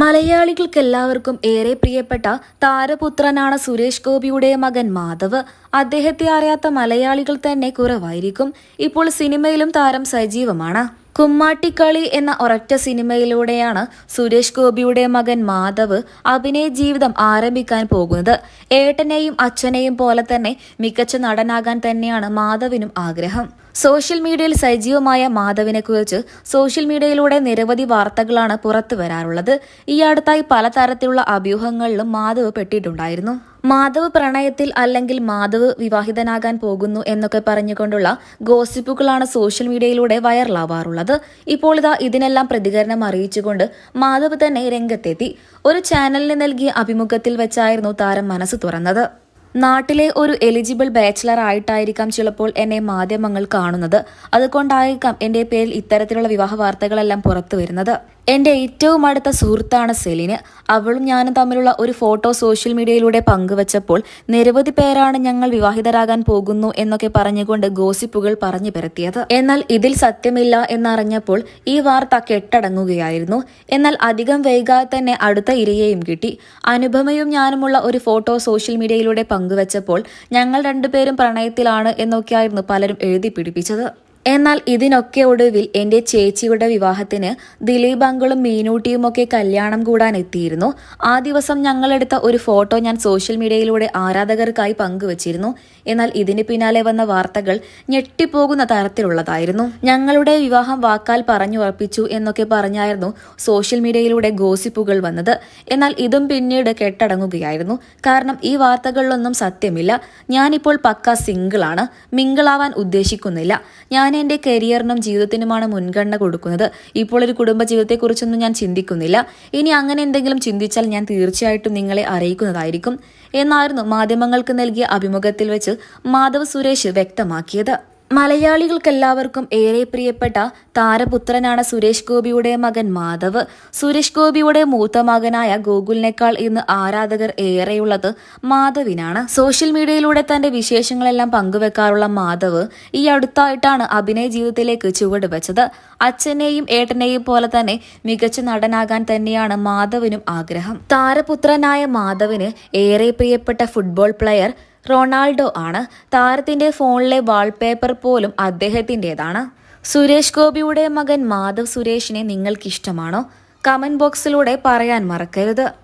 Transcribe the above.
മലയാളികൾക്കെല്ലാവർക്കും ഏറെ പ്രിയപ്പെട്ട താരപുത്രനാണ് സുരേഷ് ഗോപിയുടെ മകൻ മാധവ്. അദ്ദേഹത്തെ അറിയാത്ത മലയാളികൾ തന്നെ കുറവായിരിക്കും. ഇപ്പോൾ സിനിമയിലും താരം സജീവമാണ്. കുമ്മാട്ടിക്കളി എന്ന ഒരൊറ്റ സിനിമയിലൂടെയാണ് സുരേഷ് ഗോപിയുടെ മകൻ മാധവ് അഭിനയ ജീവിതം ആരംഭിക്കാൻ പോകുന്നത്. ഏട്ടനെയും അച്ഛനെയും പോലെ തന്നെ മികച്ച നടനാകാൻ തന്നെയാണ് മാധവിനും ആഗ്രഹം. സോഷ്യൽ മീഡിയയിൽ സജീവമായ മാധവിനെക്കുറിച്ച് സോഷ്യൽ മീഡിയയിലൂടെ നിരവധി വാർത്തകളാണ് പുറത്തു വരാറുള്ളത് ഈ അടുത്തായി പലതരത്തിലുള്ള അഭ്യൂഹങ്ങളിലും മാധവ് പെട്ടിട്ടുണ്ടായിരുന്നു. മാധവ് പ്രണയത്തിൽ അല്ലെങ്കിൽ മാധവ് വിവാഹിതനാകാൻ പോകുന്നു എന്നൊക്കെ പറഞ്ഞുകൊണ്ടുള്ള ഗോസിപ്പുകളാണ് സോഷ്യൽ മീഡിയയിലൂടെ വൈറലാവാറുള്ളത്. ഇപ്പോൾ ഇതാ ഇതിനെല്ലാം പ്രതികരണം അറിയിച്ചുകൊണ്ട് മാധവ് തന്നെ രംഗത്തെത്തി. ഒരു ചാനലിന് നൽകിയ അഭിമുഖത്തിൽ വെച്ചായിരുന്നു താരം മനസ്സ് തുറന്നത്. നാട്ടിലെ ഒരു എലിജിബിൾ ബാച്ചിലർ ആയിട്ടായിരിക്കാം ചിലപ്പോൾ എന്നെ മാധ്യമങ്ങൾ കാണുന്നത്. അതുകൊണ്ടായിരിക്കാം എന്റെ പേരിൽ ഇത്തരത്തിലുള്ള വിവാഹ വാർത്തകളെല്ലാം പുറത്തു വരുന്നത്. എന്റെ ഏറ്റവും അടുത്ത സുഹൃത്താണ് സെലിന്. അവളും ഞാനും തമ്മിലുള്ള ഒരു ഫോട്ടോ സോഷ്യൽ മീഡിയയിലൂടെ പങ്കുവച്ചപ്പോൾ നിരവധി പേരാണ് ഞങ്ങൾ വിവാഹിതരാകാൻ പോകുന്നു എന്നൊക്കെ പറഞ്ഞുകൊണ്ട് ഗോസിപ്പുകൾ പറഞ്ഞു പരത്തിയത്. എന്നാൽ ഇതിൽ സത്യമില്ല എന്നറിഞ്ഞപ്പോൾ ഈ വാർത്ത കെട്ടടങ്ങുകയായിരുന്നു. എന്നാൽ അധികം വൈകാതെ തന്നെ അടുത്ത ഇരയെയും കിട്ടി. അനുപമയും ഞാനുമുള്ള ഒരു ഫോട്ടോ സോഷ്യൽ മീഡിയയിലൂടെ പങ്കുവച്ചപ്പോൾ ഞങ്ങൾ രണ്ടുപേരും പ്രണയത്തിലാണ് എന്നൊക്കെയായിരുന്നു പലരും എഴുതി പിടിപ്പിച്ചത്. എന്നാൽ ഇതിനൊക്കെ ഒടുവിൽ എന്റെ ചേച്ചിയുടെ വിവാഹത്തിന് ദിലീപ് അങ്കിളും മീനൂട്ടിയും ഒക്കെ കല്യാണം കൂടാൻ എത്തിയിരുന്നു ആ ദിവസം ഞങ്ങളെടുത്ത ഒരു ഫോട്ടോ ഞാൻ സോഷ്യൽ മീഡിയയിലൂടെ ആരാധകർക്കായി പങ്കുവച്ചിരുന്നു. എന്നാൽ ഇതിന് പിന്നാലെ വന്ന വാർത്തകൾ ഞെട്ടിപ്പോകുന്ന തരത്തിലുള്ളതായിരുന്നു. ഞങ്ങളുടെ വിവാഹം വാക്കാൽ പറഞ്ഞു ഉറപ്പിച്ചു എന്നൊക്കെ പറഞ്ഞായിരുന്നു സോഷ്യൽ മീഡിയയിലൂടെ ഗോസിപ്പുകൾ വന്നത്. എന്നാൽ ഇതും പിന്നീട് കെട്ടടങ്ങുകയായിരുന്നു. കാരണം ഈ വാർത്തകളിലൊന്നും സത്യമില്ല. ഞാനിപ്പോൾ പക്ക സിംഗിളാണ്. മിങ്കിളാവാൻ ഉദ്ദേശിക്കുന്നില്ല. ഞാൻ എന്റെ കരിയറിനും ജീവിതത്തിനുമാണ് മുൻഗണന കൊടുക്കുന്നത്. ഇപ്പോൾ ഒരു കുടുംബ ജീവിതത്തെക്കുറിച്ചൊന്നും ഞാൻ ചിന്തിക്കുന്നില്ല. ഇനി അങ്ങനെ എന്തെങ്കിലും ചിന്തിച്ചാൽ ഞാൻ തീർച്ചയായിട്ടും നിങ്ങളെ അറിയിക്കുന്നതായിരിക്കും എന്നായിരുന്നു മാധ്യമങ്ങൾക്ക് നൽകിയ അഭിമുഖത്തിൽ വെച്ച് മാധവ് സുരേഷ് വ്യക്തമാക്കിയത്. മലയാളികൾക്കെല്ലാവർക്കും ഏറെ പ്രിയപ്പെട്ട താരപുത്രനാണ് സുരേഷ് ഗോപിയുടെ മകൻ മാധവ്. സുരേഷ് ഗോപിയുടെ മൂത്ത മകനായ ഗോകുലിനേക്കാൾ ഇന്ന് ആരാധകർ ഏറെയുള്ളത് മാധവിനാണ്. സോഷ്യൽ മീഡിയയിലൂടെ തന്റെ വിശേഷങ്ങളെല്ലാം പങ്കുവെക്കാറുള്ള മാധവ് ഈ അടുത്തായിട്ടാണ് അഭിനയ ജീവിതത്തിലേക്ക് ചുവട് വെച്ചത് അച്ഛനെയും ഏട്ടനെയും പോലെ തന്നെ മികച്ച നടനാകാൻ തന്നെയാണ് മാധവിനും ആഗ്രഹം. താരപുത്രനായ മാധവിന് ഏറെ പ്രിയപ്പെട്ട ഫുട്ബോൾ പ്ലെയർ റൊണാൾഡോ ആണ് താരത്തിന്റെ ഫോണിലെ വാൾപേപ്പർ പോലും അദ്ദേഹത്തിന്റെതാണ് സുരേഷ് ഗോപിയുടെ മകൻ മാധവ് സുരേഷിനെ നിങ്ങൾക്കിഷ്ടമാണോ? കമന്റ് ബോക്സിലൂടെ പറയാൻ മറക്കരുത്.